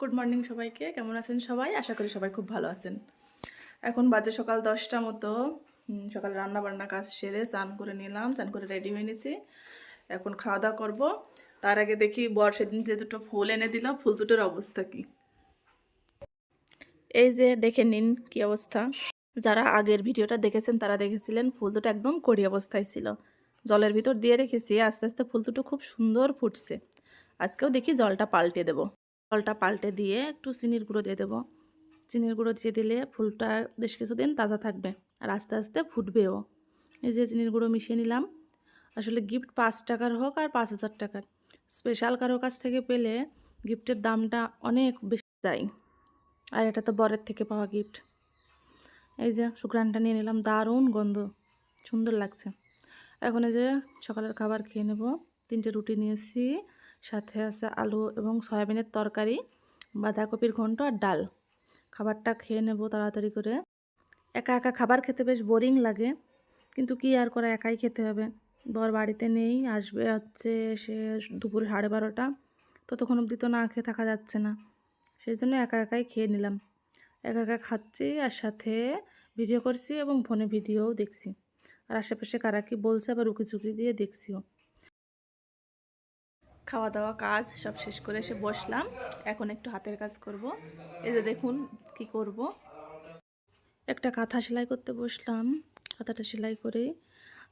Good morning সবাইকে, কেমন আছেন সবাই? আশা করি সবাই খুব ভালো আছেন। এখন বাজে সকাল দশটা মতো। সকালে রান্না বান্না কাজ সেরে স্নান করে নিলাম, স্নান করে রেডি হয়ে নিয়েছি এখন খাওয়া দাওয়া করব। তার আগে দেখি বর সেদিন যে দুটো ফুল এনে দিল, ফুল দুটোর অবস্থা কি? এই যে দেখে নিন কি অবস্থা। যারা আগের ভিডিওটা দেখেছেন, তারা দেখেছিলেন ফুল দুটো একদম কড়ি অবস্থায় ছিল। জলের ভিতর দিয়ে রেখেছি, আস্তে আস্তে ফুল দুটো খুব সুন্দর ফুটছে। আজকেও দেখি জলটা পাল্টে দেবো। জলটা পাল্টে দিয়ে একটু চিনির গুঁড়ো দিয়ে দেবো। চিনির গুঁড়ো দিয়ে দিলে ফুলটা বেশ কিছুদিন তাজা থাকবে আর আস্তে আস্তে ফুটবেও। এই যে চিনির গুঁড়ো মিশিয়ে নিলাম। আসলে গিফট পাঁচ টাকার হোক আর পাঁচ হাজার টাকার। স্পেশাল কারও কাছ থেকে পেলে গিফটের দামটা অনেক বেশি যায়। আর এটা তো বরের থেকে পাওয়া গিফট এই যে শুক্রানটা নিয়ে নিলাম, দারুণ গন্ধ, সুন্দর লাগছে। এখন এই যে সকালের খাবার খেয়ে নেব। তিনটে রুটি নিয়েছি। সাথে আছে আলু এবং সয়াবিনের তরকারি, বাঁধাকপির ঘন্ট আর ডাল। খাবারটা খেয়ে নেব তাড়াতাড়ি করে। একা একা খাবার খেতে বেশ বোরিং লাগে, কিন্তু কি আর করা, একাই খেতে হবে। বর বাড়িতে নেই, আসবে হচ্ছে সে দুপুর সাড়ে বারোটা। ততক্ষণ অবধি তো না খেয়ে থাকা যাচ্ছে না। সেই জন্য একা একাই খেয়ে নিলাম। একা একা খাচ্ছি আর সাথে ভিডিও করছি এবং ফোনে ভিডিওও দেখছি। আর আশেপাশে কারা কি বলছে আবার উকি চুকি দিয়ে দেখছিও। খাওয়া দাওয়া কাজ সব শেষ করে এসে বসলাম। এখন একটু হাতের কাজ করব। এই যে দেখুন কি করব। একটা কাঁথা সেলাই করতে বসলাম। কাঁথাটা সেলাই করে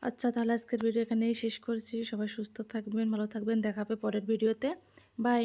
আচ্ছা তাহলে আজকের ভিডিও এখানেই শেষ করছি। সবাই সুস্থ থাকবেন, ভালো থাকবেন। দেখাবে পরের ভিডিওতে। বাই।